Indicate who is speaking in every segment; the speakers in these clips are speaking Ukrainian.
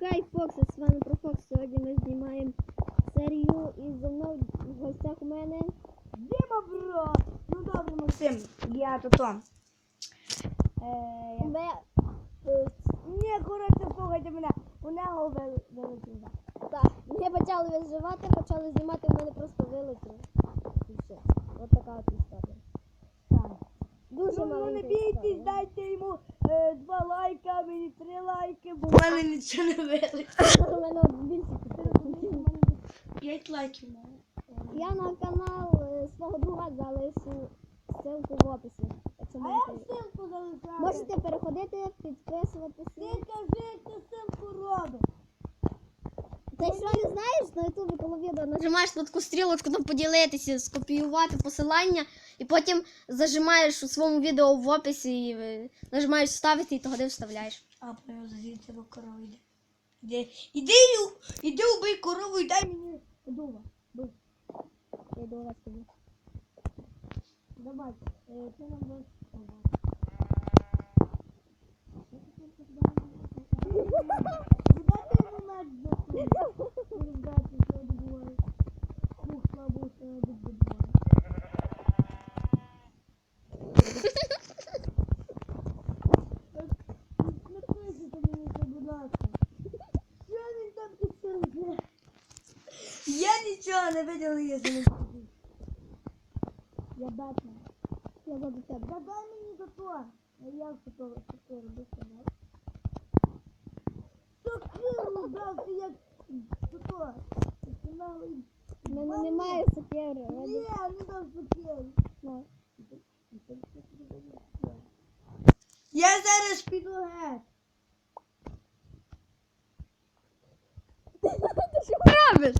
Speaker 1: Хай Фокси, з вами про Фокс. Сьогодні ми знімаємо серію і зо мною в гостях у мене.
Speaker 2: Діма, бро! Ну добре, Максим, я то. Е, я-
Speaker 1: Ми,
Speaker 2: Ні, коротше, слухайте мене. У нього вилетіло.
Speaker 1: так, ми почали виживати, почали знімати, в мене просто вилетіло. І все. Ось така от історія.
Speaker 2: Так.
Speaker 1: Дуже
Speaker 2: Ну, ну не бійтесь, дайте йому е, два лайка, мені три лайки, бо в мене нічого не вилетіло.
Speaker 1: У мене от більше підписників.
Speaker 2: П'ять лайків маю.
Speaker 1: Я на канал е, свого друга залишу ссылку в описі. Якщо
Speaker 2: А я
Speaker 1: можете.
Speaker 2: ссылку залишаю.
Speaker 1: Можете переходити, підписуватися.
Speaker 2: Ти кажи, як ти ссылку робиш.
Speaker 1: Ти що не знаєш на ютубі, коли відео нажимаєш на таку стрілочку, там поділитися, скопіювати посилання, і потім зажимаєш у своєму відео в описі, і е, нажимаєш вставити і тоді вставляєш.
Speaker 2: А, понял, звідти бо корова йде. Іди, іди, іди убий корову і дай мені дуба. Бий.
Speaker 1: Я йду вас тоді.
Speaker 2: Давай, е, ти нам йому добуває? Фух, слабо, що я? Я нічого не видела, я за. Я Бетмен.
Speaker 1: Я буду.
Speaker 2: Да дай мені затор. А я що то що то робити, дав ти як затор.
Speaker 1: У мене немає сокири.
Speaker 2: Ні,
Speaker 1: не-
Speaker 2: не дав сокиру.
Speaker 1: Ну.
Speaker 2: Я зараз піду геть.
Speaker 1: Ти що робиш?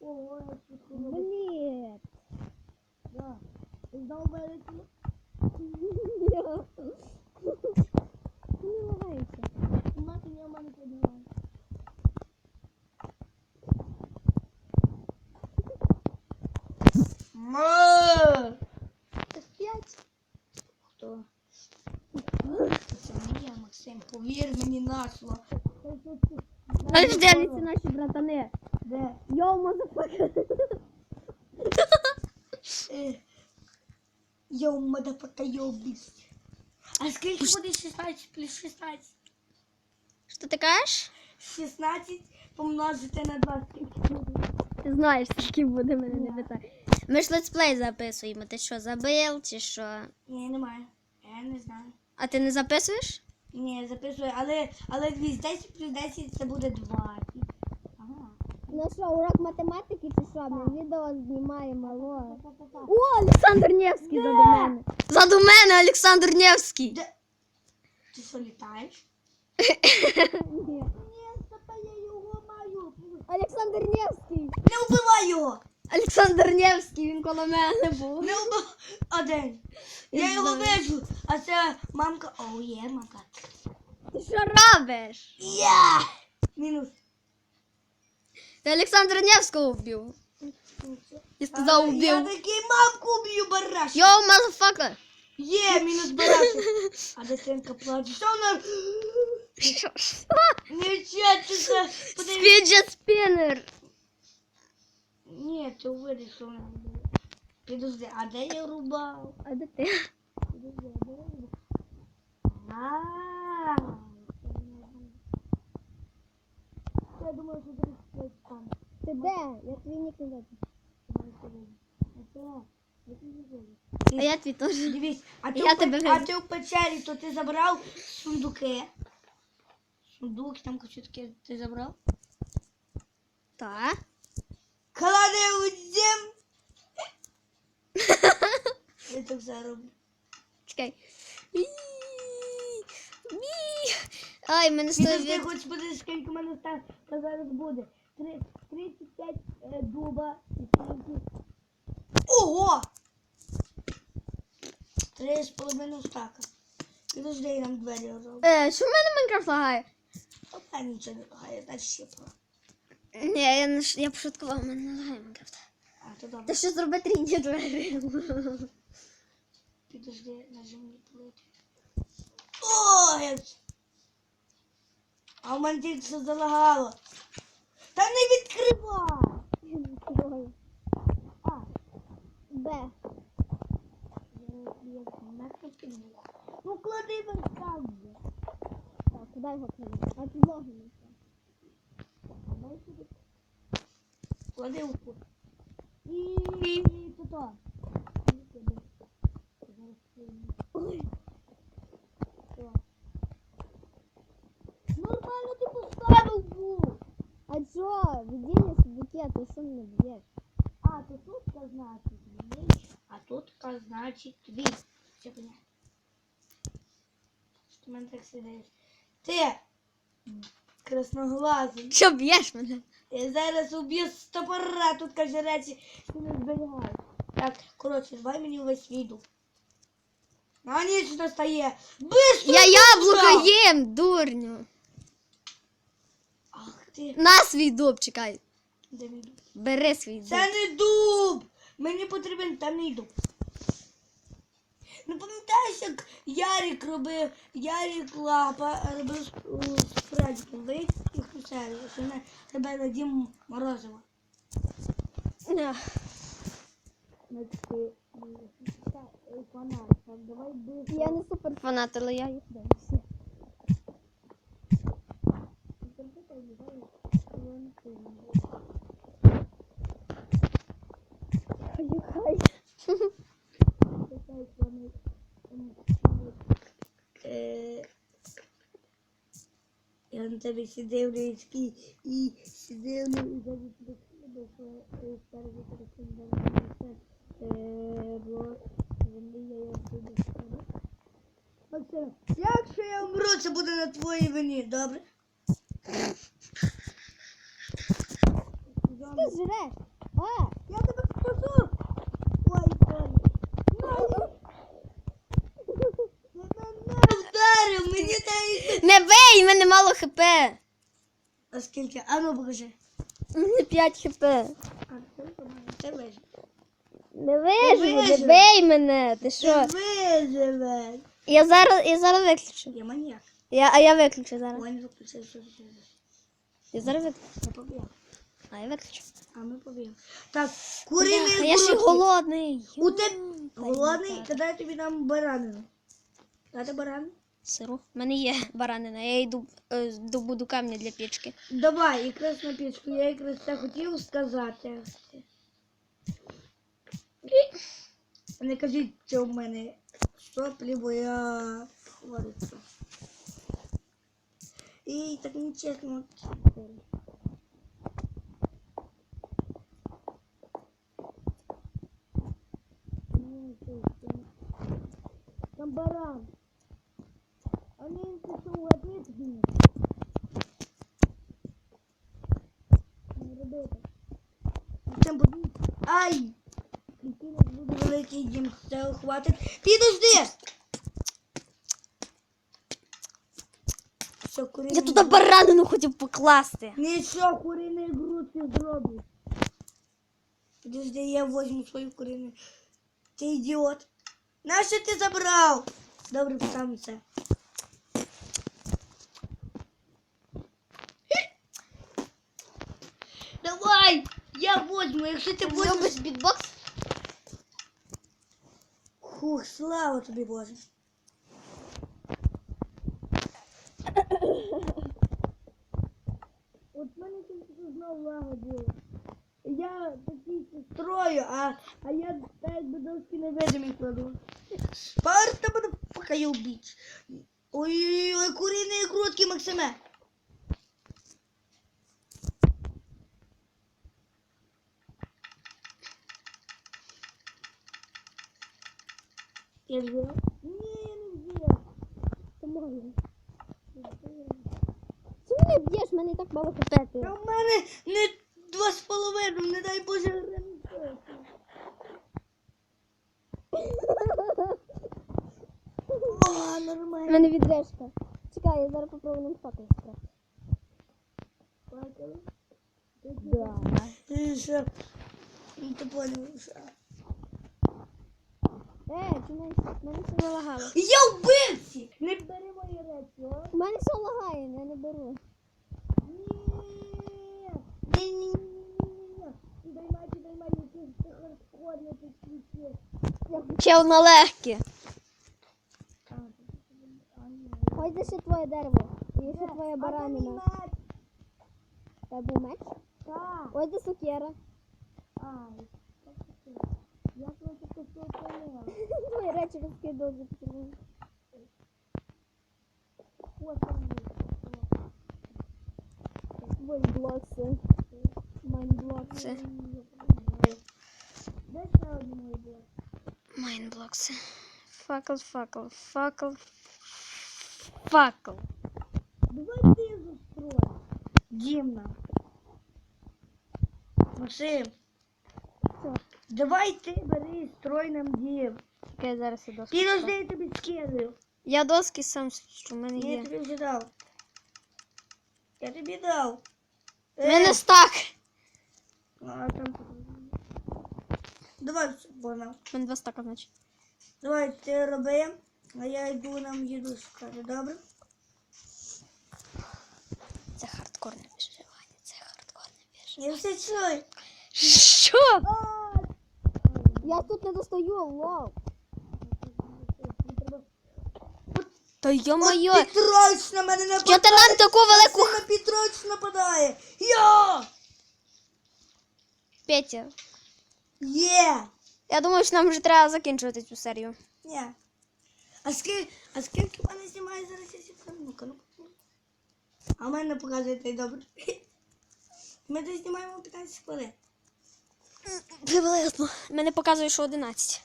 Speaker 2: Ого, я.
Speaker 1: Блін.
Speaker 2: Да. Ти знову вилетіла?
Speaker 1: Не лагається.
Speaker 2: Мати не мене подивила. Ма!
Speaker 1: П'ять.
Speaker 2: Хто? Це не я, Максим. Повір мені на слово.
Speaker 1: Ось дивляться наші братани.
Speaker 2: Де?
Speaker 1: Йоу, мазафака.
Speaker 2: Йоу, мадафака, йоу, біст. А скільки буде 16 плюс 16?
Speaker 1: Що ти кажеш?
Speaker 2: 16 помножити на 2 скільки буде?
Speaker 1: Ти знаєш, скільки буде мене не питай. Ми ж летсплей записуємо. Ти що, забив чи що?
Speaker 2: Ні, немає. Я не знаю.
Speaker 1: А ти не записуєш?
Speaker 2: Ні, записую, але, але дивись, 10 плюс 10 це буде 20.
Speaker 1: Ну що, урок математики чи що? Ми відео знімаємо, алло. О, Олександр Невський заду мене. Заду мене Олександр Невський.
Speaker 2: Де? Ти що літаєш?
Speaker 1: Ні.
Speaker 2: Ні, стопа, я його маю.
Speaker 1: Олександр Невський.
Speaker 2: Не вбивай його!
Speaker 1: Олександр Невський, він коло мене був.
Speaker 2: Не вбивай! Один.
Speaker 1: Я
Speaker 2: його вижу, а це мамка. О, є, мамка.
Speaker 1: Ти що робиш?
Speaker 2: Я! Мінус.
Speaker 1: Ти Олександра Невського вбив. Я сказав,
Speaker 2: А, Я
Speaker 1: вбив.
Speaker 2: такий мамку б'ю бараш.
Speaker 1: Йоу, мазафака.
Speaker 2: Є, мінус барашок. А дитинка плаче. Що вона?
Speaker 1: Що?
Speaker 2: Не вчаться. Подивись.
Speaker 1: Фіджет спінер.
Speaker 2: Ні, ти увидиш, що вона робила. Підожди, а де я рубав?
Speaker 1: А де ти?
Speaker 2: Підожди, а де я рубав? А, Я думаю, що десь хтось там.
Speaker 1: Ти де? Я твій нік не бачу. А я твій теж.
Speaker 2: Дивись, а ти,
Speaker 1: Я
Speaker 2: в,
Speaker 1: тебе
Speaker 2: а ти в печері, то ти забрав сундуки. Сундуки там таке ти забрав?
Speaker 1: Так.
Speaker 2: Клади у зем. Я так все роблю.
Speaker 1: Чекай. Ай, мене стоїть.
Speaker 2: ти хоч подивись, скільки в мене та, та зараз буде. Три- 35 е, дуба. і скільки? Ого! Три з половиною стака. Підожди, нам двері роблю.
Speaker 1: Е, що в мене Майнкрафт лагає?
Speaker 2: Опа, нічого не лагає, значить ще про.
Speaker 1: Ні, я не ш- я пошуткувала, в мене не лагає Майнкрафт.
Speaker 2: А, то добре.
Speaker 1: Та що зробити рідні двері?
Speaker 2: Подожди, нажми плити. Ой! А в мене тільки що залагало. Та не відкривай!
Speaker 1: А. Б.
Speaker 2: Ну клади там.
Speaker 1: Так, куди його кладати? А підлогу не
Speaker 2: Клади в кут. І тут.
Speaker 1: Ой.
Speaker 2: Нормально ти поставив був.
Speaker 1: А чо? Сундуки, ти що мене б'єш?
Speaker 2: А, то тут значить меч, а тут значить твій. Все понятно. Що мене так сидаєш? Ти красноглазий.
Speaker 1: Що б'єш мене?
Speaker 2: Я зараз уб'ю з топора, тут каже речі, що не зберігають. Так, коротше, давай мені увесь віду. А ніч настає. Бистро!
Speaker 1: Я яблуко
Speaker 2: быстро!
Speaker 1: їм, дурню.
Speaker 2: Ах ти,
Speaker 1: На свій дуб, чекай.
Speaker 2: Де мій дуб?
Speaker 1: Бери свій дуб.
Speaker 2: Це не дуб! Мені потрібен темний дуб. Ну пам'ятаєш, як Ярик робив, Ярик лапа робив з, Фредіком, ви писали, що не робили Дім Морозова. Е, быстро.
Speaker 1: Я не супер фанат, але я їх дивлюся. Хай,
Speaker 2: Е, Я на тебе сидів річки і сидів на і зараз прикидав, що е, спереду перекидав бо вони я його буду Максим, якщо я вмру, це буде на твоїй вині, добре?
Speaker 1: Ти жреш? А,
Speaker 2: Я тебе спасу! Ой, Коля. Ну, не вдарив, мені дай.
Speaker 1: не бий, в мене мало хп.
Speaker 2: А скільки? А ну покажи.
Speaker 1: У мене 5 хп.
Speaker 2: А, ти вижив.
Speaker 1: Не виживу, не
Speaker 2: вижив.
Speaker 1: бий мене. Ти що?
Speaker 2: Ти виживеш.
Speaker 1: Я зараз, я зараз виключу.
Speaker 2: Я маніяк.
Speaker 1: Я, а я виключу зараз.
Speaker 2: Ой, не що ти
Speaker 1: Я зараз виключу.
Speaker 2: Я побіг.
Speaker 1: А я виключу.
Speaker 2: А ми побіг. Так, куриний
Speaker 1: я ще голодний.
Speaker 2: У тебе
Speaker 1: Та
Speaker 2: голодний, тоді я тобі дам баранину. Дати баранину?
Speaker 1: Сиру. У мене є баранина. Я йду е, добуду камня для пічки.
Speaker 2: Давай, якраз на пічку. Я якраз це хотів сказати. Не кажіть, що в мене соплі, бо я хвориться. І так нечесно. великий дім, це хватить. Підожди! Все, куриний.
Speaker 1: Я туди баранину хотів покласти.
Speaker 2: Нічого, куриної грудки зроблю. Подожди, я возьму свою курину. Ти ідіот. Нащо ти забрав? Добре, сам це. Давай, я возьму, якщо ти возьмеш.
Speaker 1: Зробиш бітбокс?
Speaker 2: Хух, слава тобі, Боже. От в мене тільки знову лага була. Я такий строю, а, а я так якби доски невидимі кладу. Спарта буде поки убить. Ой-ой-ой, куриные грудки, Максиме. Я взял? Ні, не.
Speaker 1: Це моє. Чому не б'єш? Мене так мало хп.
Speaker 2: Та в мене не два з половиною, не дай Боже. О,
Speaker 1: У
Speaker 2: нормально.
Speaker 1: мене відрешка. Чекай, я зараз попробую нам факел скрати. Да.
Speaker 2: Ти що? Ну, ти поняв, що?
Speaker 1: Е, чи мене, мене все залагало.
Speaker 2: Я вбивці! Не бери мої речі, о?
Speaker 1: У мене все лагає, я не беру.
Speaker 2: Ні, ні, ні, ні, ні, ні. Даймайте, даймайте, це хардкорне такі.
Speaker 1: Чел на легкі.
Speaker 2: А, а.
Speaker 1: Ось де ще твоє дерево. І ще твоя баранина.
Speaker 2: мені меч.
Speaker 1: Це був меч.
Speaker 2: Так.
Speaker 1: Ось де сукера.
Speaker 2: Ай. Я тебе таке все опалила.
Speaker 1: Твої речі розкидав за потрібно.
Speaker 2: Ось там є.
Speaker 1: Войблокси. Майнблокси.
Speaker 2: Де ще одні мої були?
Speaker 1: Майнблокси. Факел, факел, факел. Факел.
Speaker 2: Давай ти застрой. Дімна. Максим,
Speaker 1: Що?
Speaker 2: Давай ти бери строй нам дім.
Speaker 1: Чекай, зараз я доски.
Speaker 2: Підожди, я тобі скидаю.
Speaker 1: Я доски сам, що в мене
Speaker 2: Я
Speaker 1: є.
Speaker 2: тобі вже дав. Я тобі дав.
Speaker 1: У мене стак.
Speaker 2: А, там... Давай, вона.
Speaker 1: Мене два стака, значить.
Speaker 2: Давай ти роби, а я йду нам їду шукати, добре?
Speaker 1: Це хардкорне виживання, це хардкорне виживання.
Speaker 2: Я все чую.
Speaker 1: Що? Я тут не достаю, лол. Та йо-моє.
Speaker 2: От Петрович на мене нападає.
Speaker 1: Що ти нам таку велику
Speaker 2: Максима Петрович нападає. Йо!
Speaker 1: Петя?
Speaker 2: Є!
Speaker 1: Я думаю, що нам вже треба закінчувати цю серію.
Speaker 2: Ні. А скільки, а скільки мене знімає зараз я сіпрям? Ну-ка, ну А в мене показує той добре. Ми десь знімаємо 15 хвилин.
Speaker 1: Приблизно. Мене показує, що 11.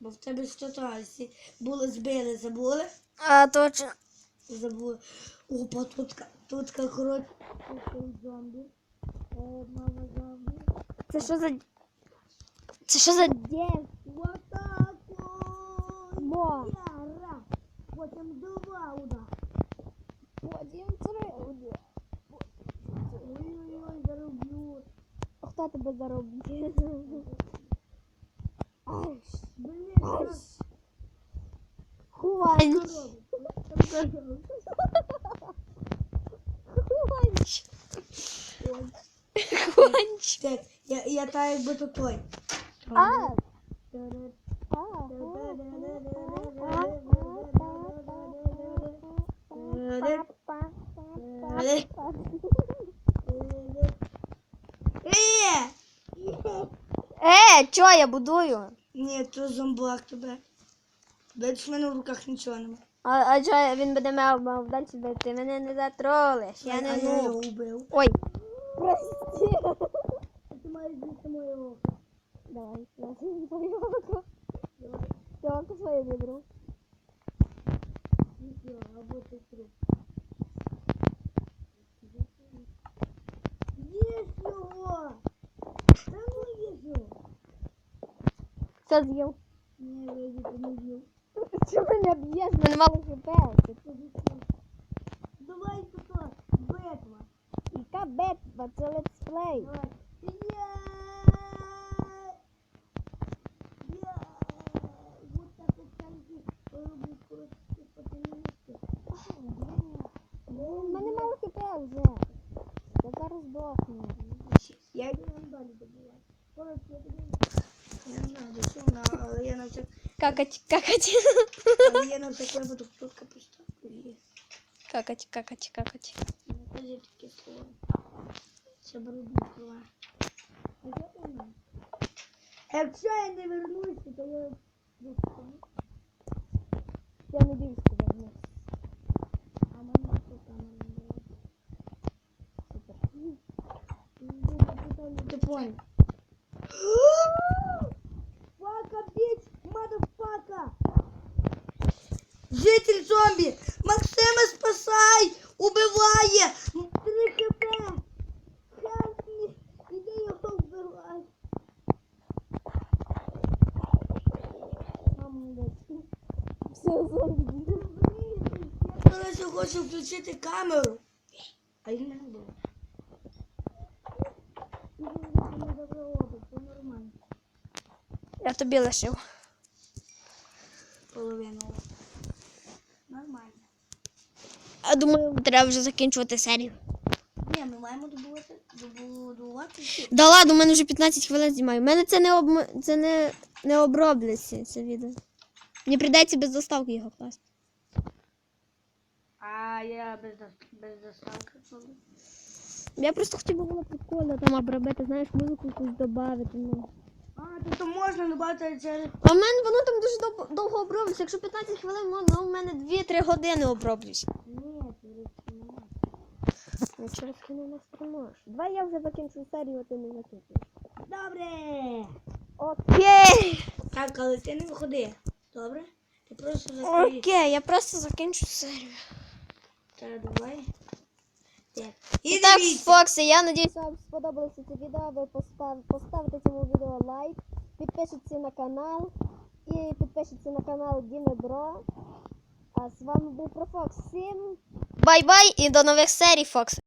Speaker 2: Бо в тебе 130 було збили, забули?
Speaker 1: А точно.
Speaker 2: Забули. Опа, тут, тут коротше. Зомбі. Е, мама зомбі.
Speaker 1: Це що за. Це що за день?
Speaker 2: Вот так. Яра. Потім два удар.
Speaker 1: Один, три, один. Хто тебе заробить? Ай,
Speaker 2: Блін,
Speaker 1: ай.
Speaker 2: що
Speaker 1: Хванч.
Speaker 2: робить?
Speaker 1: Хванч. Хванч.
Speaker 2: Так, я, я та якби то той.
Speaker 1: А. А.
Speaker 2: Е,
Speaker 1: чо я будую?
Speaker 2: Ні, то зомбак тебе. Бачиш, в мене в руках нічого немає.
Speaker 1: А, а чо він буде мав, мав далі бити? Ти мене не затролиш, я
Speaker 2: а
Speaker 1: не
Speaker 2: я його
Speaker 1: ну.
Speaker 2: вбив.
Speaker 1: Ой. Прости.
Speaker 2: Ти маєш більше моєго.
Speaker 1: Давай, я твою руку. Все, своє вибрав.
Speaker 2: Нічого, або ти труп. Їж його! Та ну їж його!
Speaker 1: Все з'їв.
Speaker 2: Ні, я ти не їв.
Speaker 1: Ти мене б'єш, мене мало хп.
Speaker 2: Давай тут битва.
Speaker 1: Яка битва, це летсплей.
Speaker 2: Давай. Є! Є! Вот так от танки роблять короткі потемінки.
Speaker 1: У мене мало хп вже. Я зараз здохну.
Speaker 2: Я йду нам далі добувати. Коротше, я тобі... Я не знаю, до чого вона, але я на всяк...
Speaker 1: Какать, какать.
Speaker 2: Але я на всяк випадок тут капусту є.
Speaker 1: Какать, какать, какать.
Speaker 2: Не кажи такі слова. Це брудні слова. А що ти знаєш? Якщо я не вернуся, то я...
Speaker 1: Я надіюсь, що вернусь.
Speaker 2: А мене що камера не дає?
Speaker 1: Супер.
Speaker 2: Ты понял? Фака, бич, мадафака! Житель зомби! Максима спасай! Убиває! Три хп! Me! Іди його вбивай!
Speaker 1: Все, зомбі.
Speaker 2: Я, коротше, хочу включити камеру. А її не було.
Speaker 1: Я тобі лишив.
Speaker 2: Нормально.
Speaker 1: А думаю, треба вже закінчувати серію.
Speaker 2: Ні, ми маємо добувати.
Speaker 1: Да ладно, у мене вже 15 хвилин знімаю. У мене це не об... це не, не обробленці, це відео. Мені прийдеться без доставки його класти.
Speaker 2: А я без, без доставки коли?
Speaker 1: Я просто хотів би було прикольно там обробити, знаєш, музику якусь додати. Ну.
Speaker 2: А, тобто можна добавити через...
Speaker 1: А в мене воно там дуже дов- довго оброблюється. Якщо 15 хвилин, воно у мене 2-3 години оброблюється.
Speaker 2: Ні, через немає.
Speaker 1: Ну, через хвилину не можеш. Давай я вже закінчу серію, а ти не закінчиш.
Speaker 2: Добре.
Speaker 1: Окей.
Speaker 2: Так, але ти не виходи. Добре? Ти просто закрий.
Speaker 1: Окей, я просто закінчу серію.
Speaker 2: Так, давай. І
Speaker 1: так. Фокси, я надіюсь, вам сподобалося це відео. Ви постав, поставите цьому відео лайк, підпишіться на канал і підпишіться на канал Діми Бро. А з вами був Профокс. Всім бай-бай і до нових серій, Фокси.